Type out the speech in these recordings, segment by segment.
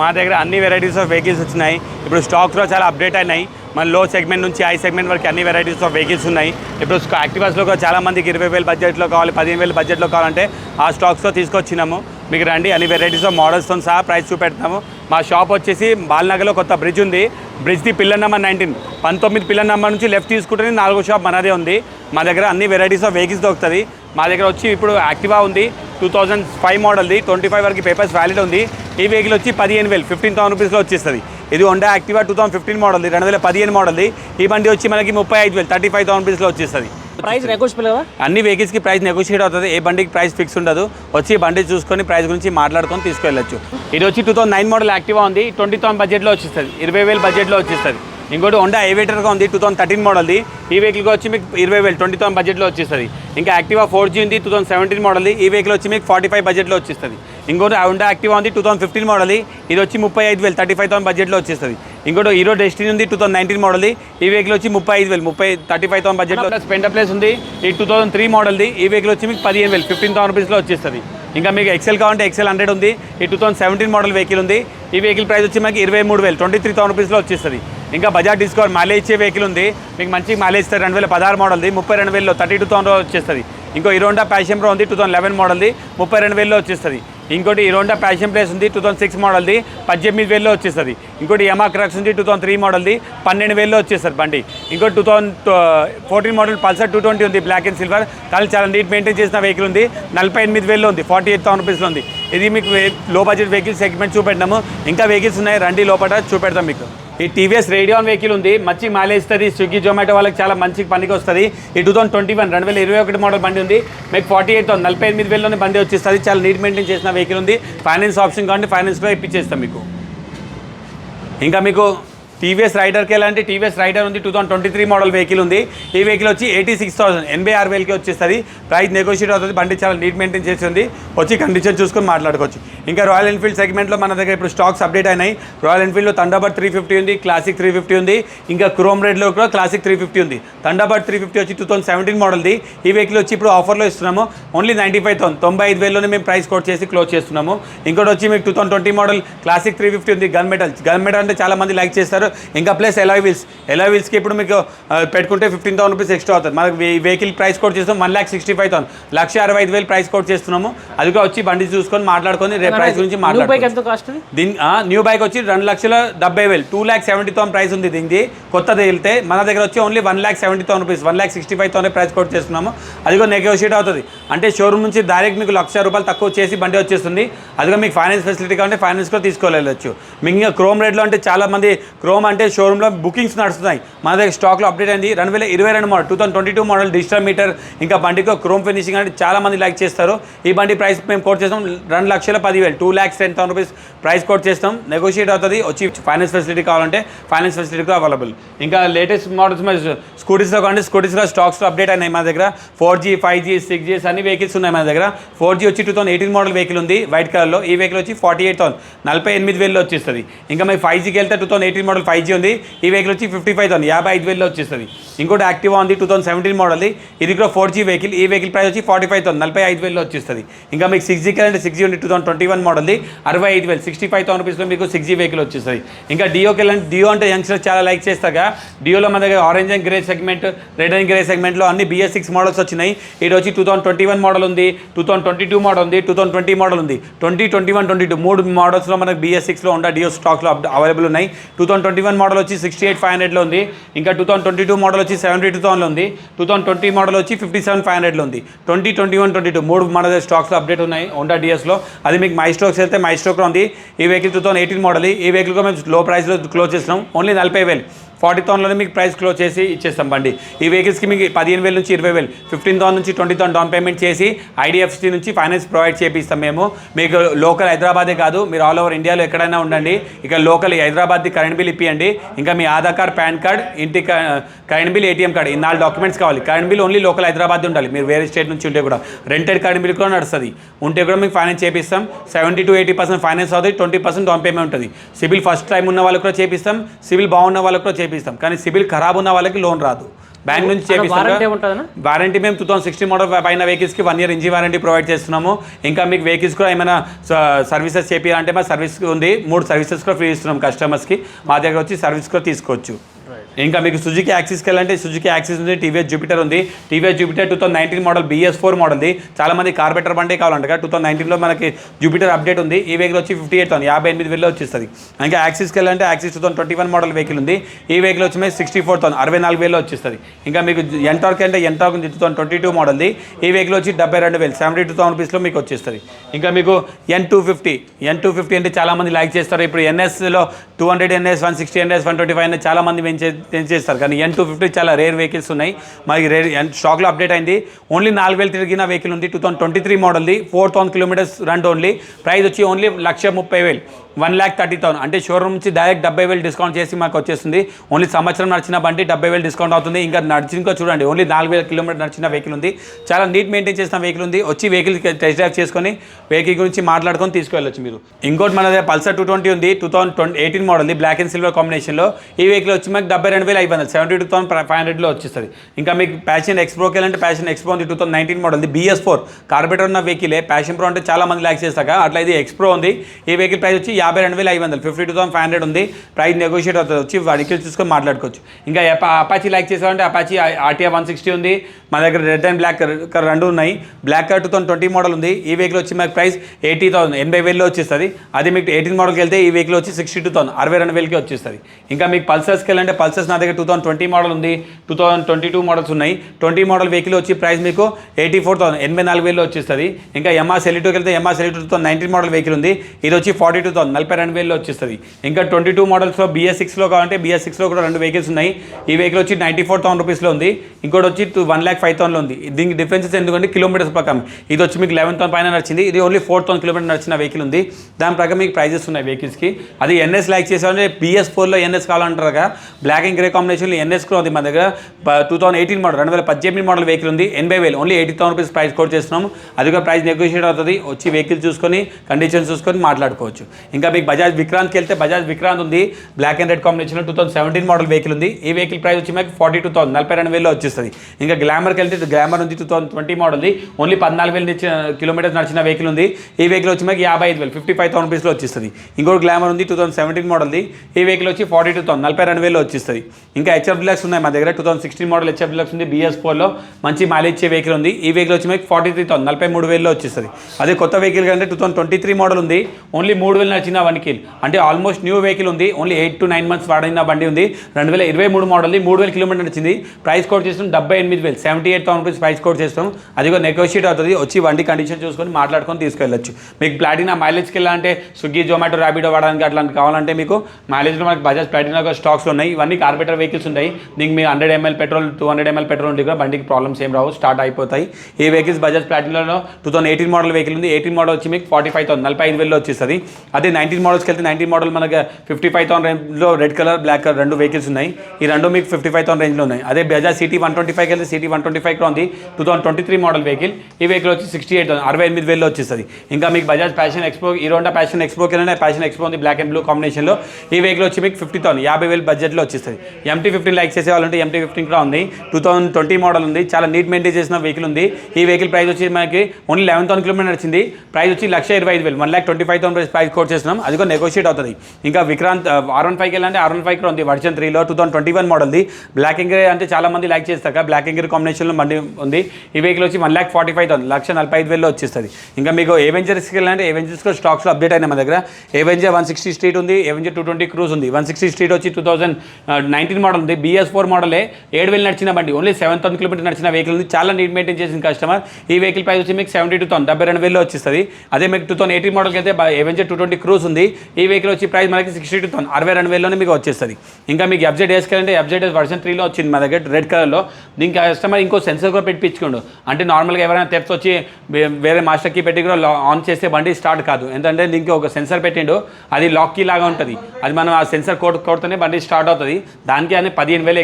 మా దగ్గర అన్ని వెరైటీస్ ఆఫ్ వెహికల్స్ వచ్చినాయి. ఇప్పుడు స్టాక్స్లో చాలా అప్డేట్ అయినాయి. మన లో సెగ్మెంట్ నుంచి హై సెగ్మెంట్ వరకు అన్ని వెరైటీస్ ఆఫ్ వెహికల్స్ ఉన్నాయి. ఇప్పుడు యాక్టివాస్లో కూడా చాలా మందికి ఇరవై వేలు బడ్జెట్లో కావాలి పదిహేను వేలు బడ్జెట్లో కావాలంటే ఆ స్టాక్స్లో తీసుకొచ్చినాము. మీకు రండి అన్ని వెరైటీస్ ఆఫ్ మోడల్స్తో సహా ప్రైస్ చూపెడతాము. మా షాప్ వచ్చేసి బాల్నగర్లో కొత్త బ్రిడ్జ్ ఉంది. బ్రిడ్జ్ది పిల్లర్ నెంబర్ నైన్టీన్ పంతొమ్మిది పిల్లర్ నెంబర్ నుంచి లెఫ్ట్ తీసుకుంటే నాలుగో షాప్ మనదే ఉంది. మా దగ్గర అన్ని వెరైటీస్ ఆఫ్ వెహికల్స్ దొరుకుతుంది. మా దగ్గర వచ్చి ఇప్పుడు యాక్టివా ఉంది. టూ థౌజండ్ ఫైవ్ మోడల్ది ట్వంటీ ఫైవ్ వరకు పేపర్స్ వ్యాలిడ్ ఉంది. ఈ వెహికల్ వచ్చి పదిహేను వేలు ఫిఫ్టీన్ థౌసండ్ రూపీస్లో వచ్చేస్తుంది. ఇది Honda Activa two thousand fifteen మోడల్ది రెండు వేల పదిహేను మోడల్ది ఈ బండి వచ్చి మనకి ముప్పై ఐదు వేలు థర్టీ ఫైవ్ థౌసండ్ రూపీస్లో వచ్చేస్తుంది. ప్రైస్ నెగోషియబుల్ అన్ని వెహికల్స్కి ప్రైస్ నెగోషియేట్ అవుతుంది. ఏ బండికి ప్రైస్ ఫిక్స్ ఉండదు. వచ్చి బండి చూసుకొని ప్రైస్ గురించి మాట్లాడుకొని తీసుకెళ్ళచ్చు. ఇది వచ్చి two thousand nine model Activa ఉంది. ట్వంటీ థౌసండ్ బడ్జెట్లో వచ్చేస్తుంది. ఇరవై వేలు బడ్జెట్లో వచ్చేస్తుంది. ఇంకోటి హోండా ఏవేటర్గా ఉంది టూ థౌసండ్ థర్టీన్ మోడల్ది ఈ వెహికల్కి వచ్చి మీకు ఇరవై వేలు ట్వంటీ థౌసండ్ బడ్జెట్లో వచ్చేస్తుంది. ఇంకా యాక్టివా ఫోర్ జీ ఉంది టూ థౌసండ్ సెవెంటీన్ మోడల్ది ఈ వెహికల్ వచ్చి మీకు ఫార్టీ ఫైవ్ బడ్జెట్లో వచ్చేస్తుంది. ఇంకోటి హోండా యాక్టివా ఉంది టూ థౌసండ్ ఫిఫ్టీన్ మోడల్. ఇది వచ్చి ముప్పై ఐదు వేలు థర్టీ ఫైవ్ థౌసండ్ బడ్జెట్లో వచ్చేస్తుంది. ఇంకోటి హీరో డెస్టినీ ఉంది టూ థౌసండ్ నైన్టీన్ మోడల్. ఈ వెహికల్ వచ్చి ముప్పై ఐదు వేలు ముప్పై థర్టీ ఫైవ్ థౌసండ్ బడ్జెట్లో. స్పెండర్ ప్లేస్ ఉంది. ఈ టూ థౌసండ్ త్రీ మోడల్ది. ఈ వెహికల్ వచ్చి మీకు పదిహేను వేలు ఫిఫ్టీన్ థౌసండ్ రూపీస్లో వచ్చేస్తుంది. ఇంకా మీకు ఎక్సెల్ కావాలంటే ఎక్సెల్ హండ్రెడ్ ఉంది. ఈ two thousand seventeen model vehicle ఉంది. ఈ వెహికల్ ప్రైస్ వచ్చి మనకి ఇరవై మూడు వేలు ట్వంటీ త్రీ థౌసండ్ రూపీస్లో వచ్చేస్తుంది. ఇంకా బజాజ్ డిస్కవర్ మైలేజ్ ఇచ్చే వెహికల్ ఉంది. మీకు మంచి మైలేజ్ ఇస్తారు రెండు వేల పదహారు మోడల్ది ముప్పై రెండు వేలలో థర్టీ టూ థౌసండ్ వచ్చేస్తుంది. ఇంకో హీరోండా ప్యాషన్ ప్రో ఉంది టూ థౌసండ్ లెవెన్ మోడల్ది ముప్పై రెండు వేలలో వచ్చేస్తుంది. ఇంకోటి హీరోండా ప్యాషన్ ప్లేస్ ఉంది టూ థౌసండ్ సిక్స్ మోడల్ది పద్దెనిమిది వేలలో వచ్చేస్తుంది. ఇంకోటి యమా క్రక్స్ ఉంది టూ థౌసండ్ త్రీ మోడల్ది పన్నెండు వేలలో వచ్చేస్తుంది బండి. ఇంకోటి two thousand fourteen model Pulsar two twenty ఉంది బ్లాక్ అండ్ సిల్వర్ కానీ చాలా నీట్ మెయింటైన్ చేసిన వెహికల్ ఉంది. నలభై ఎనిమిది వేలలో ఉంది ఫార్టీ ఎయిట్ థౌసండ్ రూపీస్లో ఉంది. ఇది మీకు లో బడ్జెట్ వెహికల్ సెగ్మెంట్ చూపెట్టినాము ఇంకా వెహికల్స్ ఉన్నాయి రండి లోపల చూపెడతాం మీకు. ఈ టీవీఎస్ రేడియాన్ వెహికల్ ఉంది. మంచి మైలేజ్ ఇస్తుంది స్విగ్గీ జొమాటో వాళ్ళకి చాలా మంచి పనికి వస్తుంది. ఈ టూ థౌసండ్ ట్వంటీ వన్ రెండు వేల ఇరవై ఒకటి మోడల్ బండి ఉంది. మీకు ఫార్టీ ఎయిట్ థౌసండ్ నలభై ఎనిమిది వేలలోనే బండి వచ్చేస్తుంది. చాలా నీట్ మెయింటైన్ చేసిన వెహికల్ ఉంది. ఫైనాన్స్ ఆప్షన్ కాబట్టి ఫైనాన్స్లో ఇప్పించేస్తాం మీకు. ఇంకా మీకు టీవీఎస్ రైడర్కి ఎలాంటి టీవీఎస్ రైడర్ ఉంది? Two thousand twenty three model vehicle ఉంది. ఈ వెహికల్ వచ్చి ఎయిటీ సిక్స్ థౌసండ్ ఎనభై ఆరు వేలకి వచ్చేస్తుంది. ప్రైస్ నెగోషియేట్ అవుతుంది. బండి చాలా నీట్ మెయింటైన్ చేసి ఉంది. వచ్చి కండిషన్ చూసుకొని మాట్లాడుకోవచ్చు. ఇంకా రాయల్ ఎన్ఫీల్డ్ సెగ్మెంట్లో మన దగ్గర ఇప్పుడు స్టాక్స్ అప్డేట్ అయినాయి. రాయల్ ఎన్ఫీల్డ్లో తండాబర్డ్ త్రీ ఫిఫ్టీ ఉంది. క్లాసిక్ త్రీ ఫిఫ్టీ ఉంది. ఇంకా క్రోమ్ రెడ్లో కూడా క్లాసిక్ త్రీ ఫిఫ్టీ ఉంది. తండాబర్డ్ త్రీ ఫిఫ్టీ వచ్చి టూ థౌసండ్ సెవెంటీన్ మోడల్ది. ఈ వెహికల్ వచ్చి ఇప్పుడు ఆఫర్లో ఇస్తున్నాము. ఓన్లీ నైంటీ ఫైవ్ థౌసండ్ తొంభై ఐదు వేలలోనే మేము ప్రైస్ కోట్ చేసి క్లోజ్ చేస్తున్నాము. ఇంకోటి వచ్చి మీకు two thousand twenty model Classic three fifty ఉంది. గన్ మెటల్ గన్ మెటల్ అంటే చాలా మంది లైక్ చేస్తారు. ఇంకా ప్లస్ ఎలాయ్ వీల్స్ ఎలాయ్ వీల్స్కి ఇప్పుడు మీకు పెట్టుకుంటే ఫిఫ్టీన్ థౌసండ్ రూపీస్ ఎక్స్ట్రా అవుతుంది. మనకి వెహికల్ ప్రైస్ కోట్ చేస్తాం one lakh sixty five thousand లక్ష అరవై ఐదు వేలు ప్రైస్ కోట్ చేస్తున్నాము. అది కూడా వచ్చి బండి చూసుకొని మాట్లాడుకొని రేపు ప్రైస్ గురించి మాట్లాడుకోవచ్చు కాస్ట్ దీని న్యూ బైక్ వచ్చి రెండు లక్షల డెబ్బై వేలు. Two lakh seventy thousand price ఉంది దీనికి. కొత్తది వెళ్తే మన దగ్గర వచ్చి only one lakh seventy thousand rupees one lakh sixty five thousand price quote చేస్తున్నాము. అది కూడా నెగోషియేట్ అవుతుంది. అంటే షోరూమ్ నుంచి డైరెక్ట్ మీకు లక్ష రూపాయలు తక్కువ చేసి బండి వచ్చేస్తుంది. అదిగా మీకు ఫైనాన్స్ ఫెసిలిటీ కావాలంటే ఫైనాన్స్ కూడా తీసుకోలేవచ్చు. మీకు క్రోమ్ రేట్లో అంటే చాలా మంది హోమ్ అంటే షోరూంలో బుకింగ్స్ నడుస్తున్నాయి. మన దగ్గర స్టాక్లో అప్డేట్ అయింది. రెండు వేల ఇరవై రెండు model two thousand twenty two model digital meter ఇంకా బండికి క్రోమ్ ఫినిషింగ్ అంటే చాలా మంది లైక్ చేస్తారు. ఈ బండి ప్రైస్ మేము కోట్ చేస్తాం. రెండు లక్షల పదివేలు two lakhs ten thousand rupees price quote చేస్తాం. నెగోషియేట్ అవుతుంది. వచ్చి ఫైనాన్స్ ఫెసిలిటీ కావాలంటే ఫైనాన్స్ ఫెసిలిటీ కూడా అవైలబుల్. ఇంకా లేటెస్ట్ మోడల్స్ మరి స్కూటీస్లో కానీ స్కూటీస్లో స్టాక్స్లో అప్డేట్ అయినాయి మన దగ్గర. Four G five G six Gs అన్ని వెహికల్స్ ఉన్నాయి మన దగ్గర. ఫోర్ జీ వచ్చి two thousand eighteen model vehicle ఉంది. వైట్ కలర్లో. ఈ వెహికల్ వచ్చి ఫార్టీ ఎయిట్ థౌసండ్ నలభై ఎనిమిది వేలలో వచ్చేస్తుంది. ఇంకా మీ ఫైవ్ జీకి వెళ్తే two thousand eighteen model five G ఉంది. ఈ వెహికల్ వచ్చి ఫిఫ్టీ ఫైవ్ థౌసండ్ యాభై ఐదు వేలలో వచ్చేస్తుంది. ఇంకోటి యాక్టివా ఉంది టూ థౌసండ్ సెవెంటీన్ మోడల్ ఇది కూడా ఫోర్ జీ వెహికల్. ఈ వెహికల్ ప్రైస్ వచ్చి ఫార్టీ ఫైవ్ థౌసండ్ నలభై ఐదు వేలలో వచ్చేస్తుంది. ఇంకా మీకు సిక్స్ జీ అంటే సిక్స్ జీ ఉంది టూ థౌసండ్ ట్వంటీ వన్ మోడల్ది. అరవై ఐదు వేలు సిక్స్టీ ఫైవ్ థౌసండ్ రూపీస్లో మీకు సిక్స్ జీ వెహికల్ వచ్చేస్తుంది. ఇంకా డియోకి వెళ్ళండి డియో అంటే యంగ్స్టర్ చాలా లైక్ చేస్తాగా డియోలో మన దగ్గర orange and grey segment red and grey సెగ్మెంట్లో అన్ని బిఎస్ సిక్స్ మోడల్స్ వచ్చినాయి. ఇది వచ్చి two thousand twenty one model ఉంది two thousand twenty two model ఉంది టూ థౌసండ్ ట్వంటీ మోడల్ ఉంది. Twenty twenty one twenty two మూడు మోడల్స్లో మనకు బిఎస్ సిక్స్లో ఉండే డియో స్టాక్లో అవైలబుల్ ఉన్నాయి. Two thousand twenty one model వచ్చి సిక్స్టీ ఎయిట్ ఫైవ్ హండ్రెడ్లో ఉంది. ఇంకా two thousand twenty two model వచ్చి సెవెంటీ టూ థౌసండ్లో ఉంది. టూ థౌసండ్ ట్వంటీ మోడల్ వచ్చి ఫిఫ్టీ సెవెన్ ఫైవ్ హండ్రెడ్లో ఉంది. Twenty twenty one twenty two మూడు మన స్టాక్స్లో అప్డేట్ ఉన్నాయి. హోండా డిఎస్లో అది మీకు మై స్టోక్స్ వెళ్తే మై స్టోక్లో ఉంది. ఈ vehicle two thousand eighteen model. ఈ వెహికల్కి మేము లో ప్రైస్లో క్లోజ్ చేసినాం. ఓన్లీ నలభై వేలు. ఫార్టీ థౌసండ్లోనే మీకు ప్రైస్ క్లోజ్ చేసి ఇచ్చేస్తాం బండి. ఈ వెహికల్స్కి మీకు పదిహేను వేల నుంచి ఇరవై వేలు ఫిఫ్టీన్ థౌసండ్ నుంచి ట్వంటీ థౌసండ్ డౌన్ పేమెంట్ చేసి ఐడిఎఫ్సి నుంచి ఫైనాన్స్ ప్రొవైడ్ చేపిస్తాం మేము. మీకు లోకల్ హైదరాబాదే కాదు మీరు ఆల్ ఓవర్ ఇండియాలో ఎక్కడైనా ఉండండి. ఇక లోకల్ హైదరాబాద్ది కరెంట్ బిల్ ఇప్పియండి. ఇంకా మీ ఆధార్ కార్డ్ పాన్ కార్డ్ ఇంటి కరెంట్ బిల్ ఏటీఎం కార్డ్ ఈ నాలుగు డాక్యుమెంట్స్ కావాలి. Current bill only local Hyderabad ఉండాలి. మీరు వేరే స్టేట్ నుంచి ఉంటే కూడా. రెంటెడ్ కరెంట్ బిల్ కూడా నడుస్తుంది. ఉంటే కూడా మీకు ఫైనాన్స్ చేపిస్తాం. Seventy to eighty percent finance అవుతుంది ట్వంటీ పర్సెంట్ డౌన్ పేమెంట్ ఉంటుంది. సిబిల్ ఫస్ట్ టైం ఉన్న వాళ్ళకి కూడా చేపిస్తాం. సిబిల్ బాగున్న వాళ్ళకి కూడా చేపిస్తాం. కానీ సిబిల్ ఖరాబ్ ఉన్న వాళ్ళకి లోన్ రాదు. బ్యాంక్ నుంచి చేపిస్తాం వారంటీ మేము టూ థౌసండ్ సిక్స్టీన్ మోడల్ పైన వెహికల్స్కి వన్ ఇయర్ ఇంజీ వారంటీ ప్రొవైడ్ చేస్తున్నాము. ఇంకా మీకు వెహికల్స్ కూడా ఏమైనా సర్వీసెస్ చేయాలంటే మా సర్వీస్ ఉంది. మూడు సర్వీసెస్ కూడా ఫ్రీ ఇస్తున్నాం కస్టమర్స్కి మా దగ్గర వచ్చి సర్వీస్ కూడా తీసుకోవచ్చు. ఇంకా మీకు సుజుకి యాక్సిస్కి వెళ్ళాలంటే సుజుకి యాక్సిస్ ఉంది టీవీఎస్ జూపిటర్ ఉంది. TVS Jupiter two thousand nineteen model BS four మోడల్ది చాలా మంది కార్బెటర్ బండి కావాలంటే టూ థౌసండ్ నైన్టీన్లో మనకి జూపిటర్ అప్డేట్ ఉంది. ఈ వెహికల్ వచ్చి ఫిఫ్టీ ఎయిట్ యాభై ఎనిమిది వేలు వచ్చేస్తుంది. ఇంకా యాక్సిస్కి వెళ్ళాలంటే Access two thousand twenty one model vehicle ఉంది. ఈ వెహికల్ వచ్చి మీకు సిక్స్టీ ఫోర్ థౌసండ్ అరవై నాలుగు వేలు వచ్చేస్తుంది. ఇంకా మీకు ఎంటార్క్ అంటే ఎంటార్క్ ఉంది? టూ థౌసండ్ ట్వంటీ టూ మోడల్ది ఈ వెహికల్ వచ్చి డెబ్బై రెండు వేలు సెవెంటీ టూ థౌసండ్ రూపీస్లో మీకు వచ్చేస్తుంది. ఇంకా మీకు N two fifty N two fifty అంటే చాలామంది లైక్ చేస్తారు. ఇప్పుడు ఎన్ఎస్లో two hundred NS one sixty NS one twenty five అనేది చాలా మంది పెంచే చేస్తారు. కానీ ఎన్ టూ ఫిఫ్టీ చాలా రేర్ వెహికల్స్ ఉన్నాయి. మనకి రేర్ స్టాక్లో అప్డేట్ అయింది. ఓన్లీ నాలుగు వేలు తిరిగిన వెహికల్ ఉంది. Two thousand twenty three model four thousand kilometres run only price వచ్చి ఓన్లీ లక్ష ముప్పై వేలు. వన్ ల్యాక్ థర్టీ థౌసండ్ అంటే షోరూమ్ నుంచి డైరెక్ట్ డెబ్బై వేలు డిస్కౌంట్ చేసి మాకు వచ్చేస్తుంది. ఓన్లీ సంవత్సరం నడిచిన బండి డెబ్బై వేలు డిస్కౌంట్ అవుతుంది. ఇంకా నడిచి చూడండి. ఓన్లీ నాలుగు వేల కిలోమీటర్ నడిచిన వెహికల్ ఉంది. చాలా నీట్ మెయింటైన్ చేసిన వెహికల్ ఉంది. వచ్చి వెహికల్ టెస్ట్ డ్రైవ్ చేసుకొని వెహికల్ గురించి మాట్లాడుకొని తీసుకెళ్ళొచ్చు మీరు. ఇంకోటి మన దగ్గర పల్సర్ టూ ట్వంటీ ఉంది two thousand twenty eighteen model black and silver కాంబినేషన్లో ఈ వెహికల్ వచ్చి మాకు డెబ్బై రెండు వేల ఐదు వందలు. సెవెంటీ టూ థౌసండ్ ఫైవ్ హండ్రెడ్లో వచ్చేస్తుంది. ఇంకా మీకు ప్యాషన్ ఎక్స్ప్రోకి వెళ్ళంటే ప్యాషన్ ఎక్స్ప్రో ఉంది two thousand nineteen model BS four carburettor ఉన్న వెహికలే ప్యాషన్ ప్రో అంటే చాలా మంది ల్యాక్ చేస్తాక అట్లా ఇది ఎక్స్ప్రో ఉంది. ఈ వెహికల్ ప్రైస్ వచ్చి యాభై రెండు వేల ఐదు వందలు. Fifty two thousand five hundred ఉంది. ప్రైస్ నెగోషియేట్ అవుతుంది. వచ్చి వెహికల్ చూసుకొని మాట్లాడుకోవచ్చు. ఇంకా అపాచీ ల్యాక్ చేసామంటే అపాచీ ఆర్టీఆర్ వన్ సిక్స్టీ ఉంది. మా దగ్గర రెడ్ అండ్ బ్లాక్ రెండు ఉన్నాయి. Black colour two thousand twenty model ఉంది. ఈ వెహికల్ వచ్చి మాకు ప్రైస్ ఎయిటీ థౌసండ్ ఎనభై వేలలో వచ్చేస్తుంది. అది మీకు ఎయిటీన్ మోడల్కి వెళ్తే ఈ వెహికల్ వచ్చి సిక్స్టీ టూ థౌసండ్ అరవై రెండు వేలకి వచ్చేస్తుంది. ఇంకా మీకు పల్సర్స్కి వెళ్ళంటే పల్సర్స్ నా దగ్గర టూ థౌసండ్ ట్వంటీ మోడల్ ఉంది. Two thousand twenty two models ఉన్నాయి. ట్వంటీ మోడల్ వెహికల్ వచ్చి ప్రైస్ మీకు ఎయిటీ ఫోర్ థౌసండ్ ఎనభై నాలుగు వేలు వచ్చేస్తుంది. ఇంకా ఎంఆర్ సెలిటోకి వెళ్తే ఎంఆర్ సెలిటో two thousand nineteen model vehicle ఉంది. ఇది వచ్చి ఫార్టీ టూ థౌసండ్ నలభై రెండు వేలు వచ్చేస్తుంది. ఇంకా ట్వంటీ టూ మోడల్స్లో బిఎస్ సిక్స్లో కావాలంటే బిఎస్ సిక్స్లో కూడా రెండు వెహికల్స్ ఉన్నాయి. ఈ వెహికల్ వచ్చి నైంటీ ఫోర్ థౌసండ్ రూపీస్లో ఉంది. ఇంకోటి వచ్చి టూ వన్ ల్యాక్ ఫైవ్ థౌసండ్లో ఉంది. దీనికి డిఫరెన్సెస్ ఎందుకంటే కిలోమీటర్స్ ప్రకారం. ఇది వచ్చి మీకు లెవెన్ థౌసండ్ పైన నడిచింది. ఇది ఓన్లీ ఫోర్ థౌసండ్ కిలోమీటర్ నడిచిన వెహికల్ ఉంది. దాని ప్రకారం మీకు ప్రైజెస్ ఉన్నాయి వెహికల్స్కి అది ఎన్ఎస్ లైక్ చేసామంటే బిఎస్ ఫోర్లో ఎన్ఎస్ కావాలంటారు కదా. బ్లాక్ అండ్ గ్రే కాంబినేషన్లో ఎన్ఎస్ కూడా ఉంది మన దగ్గర. టూ థౌసండ్ ఎయిటీన్ మోడల్ రెండు వేల పద్దెనిమిది మోడల్ వెహికల్ ఉంది. ఎనభై వేలు only eighty thousand rupees price quote చేస్తున్నాం అది కూడా ప్రైస్ నెగోషియేట్ అవుతుంది. వచ్చి వెహికల్ చూసుకొని కండిషన్ చూసుకొని మాట్లాడుకోవచ్చు. ఇంకా మీకు బజాజ్ విక్రాంత్కి వెళ్తే బజాజ్ విక్రాంత్ ఉంది. బ్లాక్ అండ్ రెడ్ కాంబినేషన్లో two thousand seventeen model vehicle ఉంది. ఈ వెహికల్ ప్రైస్ వచ్చి మాకు ఫార్టీ టూ థౌసండ్ నలభై రెండు వేలు వచ్చేస్తుంది. ఇంకా గ్లామర్కి వెళ్తే గ్లామర్ ఉంది టూ థౌసండ్ ట్వంటీ మోడల్ది ఓన్లీ పద్నాలుగు వేలు నడిచిన కిలోమీటర్స్ నడిచిన వెహికల్ ఉంది. ఈ వెహికల్ వచ్చి మాకు యాభై ఐదు వేలు ఫిఫ్టీ ఫైవ్ థౌసండ్ రూపీస్లో వచ్చేస్తుంది. ఇంకోటి గ్లామర్ ఉంది టూ థౌసండ్ సెవెంటీన్ మోడల్ది ఈ వెహికల్ వచ్చి ఫార్టీ టూ థౌసండ్ నలభై రెండు వేలు వచ్చేస్తుంది. ఇంకా హెచ్ఎఫ్ డిలక్స్ ఉన్నాయి. మా దగ్గర two thousand sixteen model HF Deluxe ఉంది. బిఎస్ ఫోర్లో మంచి మైలేజ్ ఇచ్చే వెహికల్ ఉంది. ఈ వెహికల్ వచ్చి మీకు ఫార్టీ త్రీ థౌసండ్ నలభై మూడు వేలలో వచ్చేస్తుంది. అదే కొత్త వెహికల్ కంటే two thousand twenty three model ఉంది. ఓన్లీ మూడు వేలు నచ్చిన వన్ అంటే ఆల్మోస్ట్ న్యూ వెహికల్ ఉంది. Only eight to nine months వాడిన బండి ఉంది. రెండు వేల ఇరవై మూడు మోడల్ది మూడు వేల కిలోమీటర్ నచ్చింది ప్రైస్ కోడ్ చేస్తాం డెబ్బై ఎనిమిది వేలు. Seventy eight thousand rupees price quote చేస్తాం. అది కూడా నెగోషియేట్ అవుతుంది. వచ్చి వండి కండిషన్ చూసుకొని మాట్లాడుకొని తీసుకెళ్ళచ్చు. మీకు ప్లాటినా మైలేజ్కి వెళ్ళాలంటే స్విగ్గీ జొమాటో రాబిడో వాడడానికి అట్లాంటి కావాలంటే మీకు మైలేజ్లో మనకి బజాజ్ ప్లాటినా స్టాక్స్ ఉన్నాయి. ఇవన్నీ ఆర్బిటర్ వెహికల్స్ ఉంటాయి దీనికి మీ hundred ml petrol two hundred ml petrol ఉంటే కూడా బండికి ప్రాబ్లమ్స్ ఏం రావు స్టార్ట్ అయిపోతాయి. ఈ vehicles Bajaj ప్లాటినాలో two thousand eighteen model vehicle ఉంది. ఎయిటీన్ మోడల్ వచ్చి మీకు ఫార్టీ ఫైవ్ థౌసండ్ నలభై ఐదు వేలు వచ్చేస్తుంది. అదే నైన్టీన్ మోడల్స్కి వెళ్తే నైన్టీన్ మోడల్ మనకి ఫిఫ్టీ ఫైవ్ థౌసండ్ రేంజ్లో రెడ్ కలర్ బ్లాక్ కలర్ రెండు వెహికల్స్ ఉన్నాయి. ఈ రెండు మీకు ఫిఫ్టీ ఫైవ్ థౌసండ్ రేంజ్లో ఉన్నాయి. అదే బజాజ్ సిటీ వన్ ట్వంటీ ఫైవ్కి వెళ్తే సిటీ వన్ ట్వంటీ ఫైవ్ కూడా ఉంది. Two thousand twenty three model vehicle ఈ వెహికల్ వచ్చి సిక్స్టీ ఎయిట్ అరవై ఎనిమిది వేలు వచ్చేస్తుంది. ఇంకా మీకు బజాజ్ ప్యాషన్ ఎక్స్పో ఈ రెండు ప్యాషన్ ఎక్స్పోకి వెళ్ళినా ప్యాషన్ ఎక్స్పో ఉంది బ్లాక్ అండ్ బ్లూ కాంబినేషన్లో ఈ వెహికల్ వచ్చి మీకు ఫిఫ్టీ థౌసండ్ యాభై వేలు బడ్జెట్లో వచ్చేస్తుంది. ఎంటీ ఫిఫ్టీన్ లైక్ చేసే వాళ్ళంటే ఎంటీ ఫిఫ్టీన్ కూడా ఉంది. టూ థౌసండ్ ట్వంటీ మోడల్ ఉంది. చాలా నీట్ మెయింటైన్ చేసిన వెహికల్ ఉంది. ఈ వెహికల్ ప్రైస్ వచ్చి మనకి ఓన్లీ లెవెన్ థౌసండ్ కిలోమీటర్ నడిచింది. ప్రైస్ వచ్చి లక్ష ఇరవై ఐదు వేలు. One lakh twenty five thousand price quote చేస్తున్నాం. అది కూడా నెగోషియేట్ అవుతుంది. ఇంకా విక్రాంత్ ఆర్ వన్ ఫైవ్కి వెళ్ళాలంటే ఆర్ వన్ ఫైవ్ కూడా ఉంది. వర్షన్ త్రీలో టూ థౌసండ్ ట్వంటీ వన్ మోడల్ది బ్లాక్ ఇంగర్ అంటే చాలా మంది లైక్ చేస్తాక బ్లాక్ ఇంగర్ కాంబినేషన్లో బండి ఉంది. ఈ వెహికల్ వచ్చి one lakh forty five thousand lakh నలభై ఐదు వేలలో వచ్చేస్తుంది. ఇంకా మీకు ఏవెంజర్స్కి వెళ్ళాలంటే ఏవెంజర్స్లో స్టాక్స్లో అప్డేట్ అయినా మా దగ్గర. ఏవెంజర్ వన్ సిక్స్టీ స్ట్రీట్ ఉంది. ఏవెంజర్ టూ ట్వంటీ క్రూజ్ ఉంది. వన్ సిక్స్టీ స్ట్రీట్ వచ్చి టూ థౌసండ్ నైన్టీన్ మోడల్ ఉంది బిఎస్ ఫోర్ మోడలే. ఏడు వేలు నడిచిన బండి ఓన్లీ సెవెన్ థౌసండ్ కిలోమీటర్ నడిచిన వెహికల్ ఉంది. చాలా నీట్ మెయింటైన్ చేసిన కస్టమర్ ఈ వెహికల్ ప్రైస్ వచ్చి మీకు సెవెంటీ టూ థౌసండ్ డెబ్బై రెండు వేలు వచ్చేస్తుంది. అదే మీకు టూ థౌసండ్ ఎయిటీన్ మోడల్కి అయితే ఏవెంజర్ టూ ట్వంటీ క్రూజ్ ఉంది. ఈ వెహికల్ వచ్చి ప్రైస్ మనకి సిక్స్టీ టూ థౌసండ్ అరవై రెండు వేలలోనే మీకు వచ్చేస్తుంది. ఇంకా మీకు ఎఫ్జెడ్ వేసుకోవాలంటే ఎఫ్జెడ్ వర్షన్ త్రీలో వచ్చింది మా దగ్గర రెడ్ కలర్లో దీనికి కస్టమర్ ఇంకో సెన్సర్ కూడా పెట్టించుకోండు అంటే నార్మల్గా ఎవరైనా తెప్స్ వచ్చి వేరే మాస్టర్ కీ పెట్టి కూడా లా- ఆన్ చేస్తే బండి స్టార్ట్ కాదు. ఎందుకంటే దీనికి ఒక సెన్సర్ పెట్టిండు. అది లాక్ కీ లాగా ఉంటుంది. అది మనం ఆ సెన్సర్ కోడ్ కొడితేనే బండి స్టార్ట్ అవుతుంది. దానికి అని పదిహేను వేలు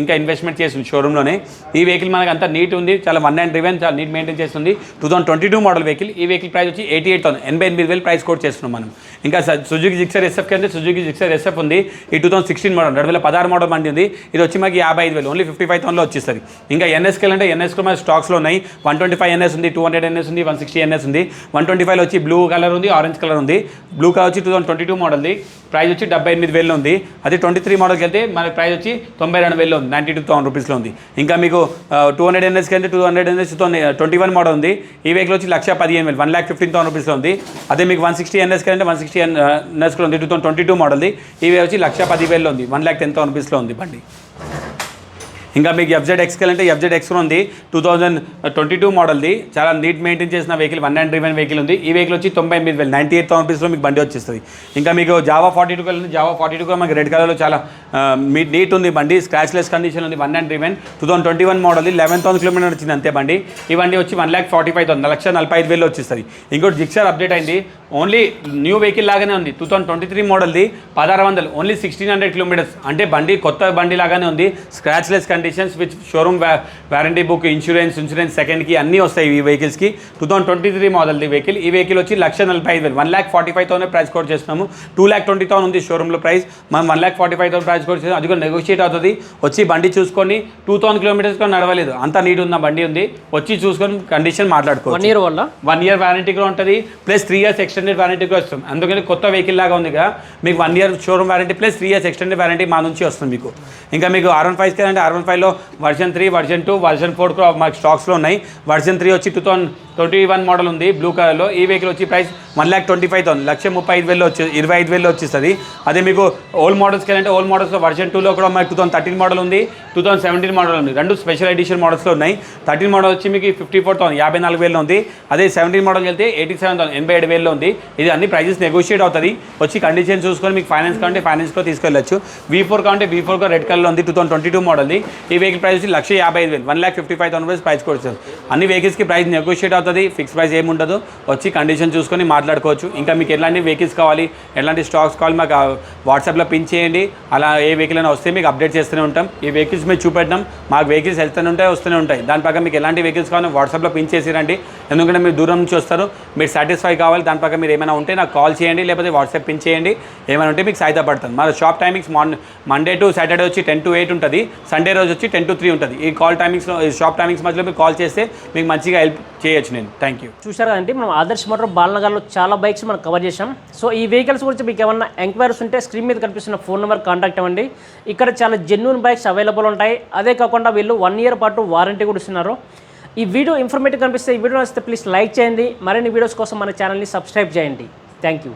ఇంకా ఇన్వెస్ట్మెంట్ చేసింది షోరూంలోనే ఈ వెహికల్ మనకి అంతా నీట్ ఉంది చాలా వన్ అండ్ డ్రివెన్ చాలా నీట్ మెయింటైన్ చేస్తుంది. Two thousand twenty two model vehicle ఈ వెహికల్ ప్రైస్ వచ్చి ఎయిటీ ఎయిట్ థౌసండ్ ఎనభై ఎనిమిది వేలు ప్రైస్ కోట్ చేస్తున్నాం మనం. ఇంకా సుజుకి జిక్సర్ ఎస్ఎఫ్ అంటే సుజుకి జిక్సర్ ఎస్ఎఫ్ ఉంది. ఈ టూ థౌసండ్ సిక్స్టీన్ మోడల్ రెండు వేల పదహారు మోడల్ బండి ఉంది. ఇది వచ్చి మాకు యాభై ఐదు వేలు ఓన్లీ ఫిఫ్టీ ఫైవ్ థౌసండ్లో వచ్చేస్తుంది. ఇంకా ఎన్ఎస్కెల్ అంటే ఎన్ఎస్కే మన స్టాక్స్లో ఉన్నాయి. వన్ ట్వంటీ ఫైవ్ ఎన్ఎస్ ఉంది టూ హండ్రెడ్ ఎన్ఎస్ ఉంది వన్ సిక్స్టీ ఎన్ఎస్ ఉంది. వన్ ట్వంటీ ఫైవ్లో వచ్చి బ్లూ కలర్ ఉంది ఆరెంజ్ కలర్ ఉంది. బ్లూ కలర్ వచ్చి టూ థౌసండ్ ట్వంటీ టూ మోడల్ది ప్రైస్ వచ్చి డెబ్బై ఎనిమిది వేలు ఉంది. అది ట్వంటీ త్రీ మోడల్కి వెళ్తే మన ప్రైస్ వచ్చి తొంభై రెండు వేలు ఉంది నైంటీ టూ థౌసండ్ రూపీస్లో ఉంది. ఇంకా మీకు టూ హండ్రెడ్ ఎన్ఎస్కి అయితే two hundred NS twenty one model ఉంది. ఈ వెహికల్ వచ్చి లక్ష పదిహేను వేలు వన్ ల్యాక్ ఫిఫ్టీన్ థౌసండ్ రూపీస్లో ఉంది. అదే మీకు వన్ సిక్స్టీ ఎన్ఎస్కి అంటే వన్ సిక్స్టీ ఎన్ఎస్కి ఉంది టూ థౌసండ్ ట్వంటీ టూ మోడల్ది ఇవి వచ్చి లక్ష పది ఉంది వన్ ల్యాక్ టెన్ థౌసండ్ రూపీస్లో ఉంది బండి. ఇంకా మీకు ఎఫ్జెడ్ ఎక్స్కెల్ అంటే ఎఫ్జెడ్ ఎక్స్ ఉంది. టూ థౌజండ్ ట్వంటీ టూ మోడల్ది చాలా నీట్ మెయింటైన్ చేసిన vehicle one hand driven vehicle ఉంది. ఈ వెహికల్ వచ్చి తొంభై ఎనిమిది వేలు నైంటీ ఎయిట్ థౌసండ్ రూపీస్లో మీకు బండి వచ్చేస్తుంది. ఇంకా మీకు జావా ఫార్టీ టూ కలిసి జావా ఫార్టీ టూ మనకి రెడ్ కలర్లో చాలా మీ నీట్ ఉంది బండి. స్క్రాచ్లెస్ కండిషన్ ఉంది one hand driven two thousand twenty one model eleven thousand kilometre వచ్చింది అంతే బండి. ఈ బండి వచ్చి one lakh forty five thousand lakh నలభై ఐదు వేలు వచ్చేస్తుంది. ఇంకోటి జిక్సర్ అప్డేట్ అయింది. ఓన్లీ న్యూ వెహికల్ లాగానే ఉంది. టూ థౌసండ్ ట్వంటీ త్రీ మోడల్ది పదహారు వందలు ఓన్లీ సిక్స్టీన్ హండ్రెడ్ కిలోమీటర్స్ అంటే బండి కొత్త బండి లాగానే ఉంది. Scratchless conditions with showroom warranty book insurance insurance సెకండ్కి అన్నీ వస్తాయి ఈ వెహికల్స్కి టూ థౌసండ్ ట్వంటీ త్రీ మోడల్ది వెహికల్ ఈ వెహికల్ వచ్చి లక్ష నలభై ఐదు వేలు. One lakh forty five thousand price quote చేస్తున్నాము. టూ ల్యాక్ ట్వంటీ థౌసండ్ ఉంది షోరూమ్లో ప్రైస్ మనం one lakh forty five thousand price quote చేస్తాం అది కూడా నెగోషియేట్ అవుతుంది. వచ్చి బండి చూసుకొని టూ థౌసండ్ కిలోమీటర్స్ కూడా నడవలేదు. అంత నీట్ ఉన్న బండి ఉంది. వచ్చి చూసుకొని కండిషన్ వన్ మాట్లాడుకోవచ్చు ఇయర్ వల్ల వన్ ఇయర్ వారంటీ కూడా ఉంటుంది. Plus three years extended warranty కూడా వస్తుంది. అందుకని కొత్త వెహికల్ లాగా ఉంది కదా. మీకు one year showroom warranty plus three years extended warranty మా నుంచి వస్తుంది మీకు. ఇంకా మీకు ఆర్ వన్ ఫైవ్ అంటే ఆర్ వన్ ఫైవ్లో version three version two version four కూడా మాకు స్టాక్స్లో ఉన్నాయి. వర్షన్ త్రీ వచ్చి two thousand twenty one model ఉంది బ్లూ కలర్లో ఈ వెహికల్ వచ్చి price one lakh twenty five thousand lakh ముప్పై ఐదు వేలు వచ్చి ఇరవై ఐదు వేలు వచ్చేస్తుంది. అదే మీకు ఓల్డ్ మోడల్స్కి వెళ్ళంటే ఓల్డ్ మోడల్స్లో వర్షన్ టూలో కూడా మనకి టూ థౌసండ్ థర్టీన్ మోడల్ ఉంది టూ థౌసండ్ సెవెంటీన్ మోడల్ ఉంది. రెండు స్పెషల్ ఎడిషన్ మోడల్స్లో ఉన్నాయి. థర్టీన్ మోడల్ వచ్చి మీకు ఫిఫ్టీ ఫోర్ థౌసండ్ యాభై నాలుగు వేలు ఉంది. అదే సెవెంటీన్ మోడల్ వెళ్తే ఎయిటీ సెవెన్ థౌసండ్ ఎనభై ఏడు వేలు ఉంది. ఇది అన్ని ప్రైజెస్ నెగోషియేట్ అవుతుంది. వచ్చి కండిషన్ చూసుకొని మీకు ఫైనాన్స్ కావాలంటే ఫైనాన్స్లో తీసుకెళ్ళచ్చు. వీ ఫోర్ కావాలంటే వీ ఫోర్ రెడ్ కలర్లో ఉంది టూ థౌసండ్ ట్వంటీ టూ మోడల్ది ఈ వెహికల్ ప్రైస్ లక్ష యాభై ఐదు వేలు one lakh fifty five thousand rupees price కొడుతుంది అన్ని వెహికల్స్కి ప్రైస్ నెగోషియేట్ అవుతుంది. ఫిక్స్ ప్రైస్ ఏమి ఉండదు వచ్చి కండిషన్ చూసుకొని మాట్లాడుకోవచ్చు. ఇంకా మీకు ఎలాంటి వెహికల్స్ కావాలి? ఎలాంటి స్టాక్స్ కావాలి? మాకు వాట్సాప్లో పిన్ చేయండి. అలా ఏ వెహికల్ అయినా వస్తే మీకు అప్డేట్ చేస్తూనే ఉంటాం. ఈ వెహికల్స్ మేము చూపెట్టడం మాకు వెహికల్స్ వెళ్తూనే ఉంటాయి వస్తూనే ఉంటాయి. దాని పక్కన మీకు ఎలాంటి వెహికల్స్ కావాలి వాట్సాప్లో పిన్ చేసిరండి ఎందుకంటే మీరు దూరం నుంచి వస్తారు. మీరు సాటిస్ఫై కావాలి. దాని పక్కన మీరు ఏమైనా ఉంటే నాకు కాల్ చేయండి. లేకపోతే వాట్సాప్ పిన్ చేయండి. ఏమైనా ఉంటే మీకు సహాయపడుతుంది మన shop timings morning Monday to Saturday వచ్చి టెన్ టు ఎయిట్ ఉంటుంది. సండే రోజు వచ్చి టెన్ టు త్రీ ఉంటుంది. ఈ కాల్ టైమింగ్స్లో ఈ షాప్ టైమింగ్స్ మధ్యలో మీరు కాల్ చేస్తే మీకు మంచిగా హెల్ప్ చేయొచ్చు నేను థ్యాంక్ యూ చూసారు కదండి మనం ఆదర్శ్ మోటార్ బాలనగర్లో చాలా బైక్స్ మనం కవర్ చేసాం సో ఈ వెహికల్స్ గురించి మీకు ఏమన్నా ఎంక్వైరీస్ ఉంటే స్క్రీన్ మీద కనిపిస్తున్న ఫోన్ నెంబర్ కాంటాక్ట్ అవ్వండి. ఇక్కడ చాలా జెన్యున్ బైక్స్ అవైలబుల్ ఉంటాయి. అదే కాకుండా వీళ్ళు వన్ ఇయర్ పాటు వారంటీ కూడా ఇస్తున్నారు. ఈ వీడియో ఇన్ఫర్మేటివ్ కనిపిస్తే ఈ వీడియో నచ్చితే ప్లీజ్ లైక్ చేయండి. మరిన్ని వీడియోస్ కోసం మన ఛానల్ని సబ్స్క్రైబ్ చేయండి. Thank you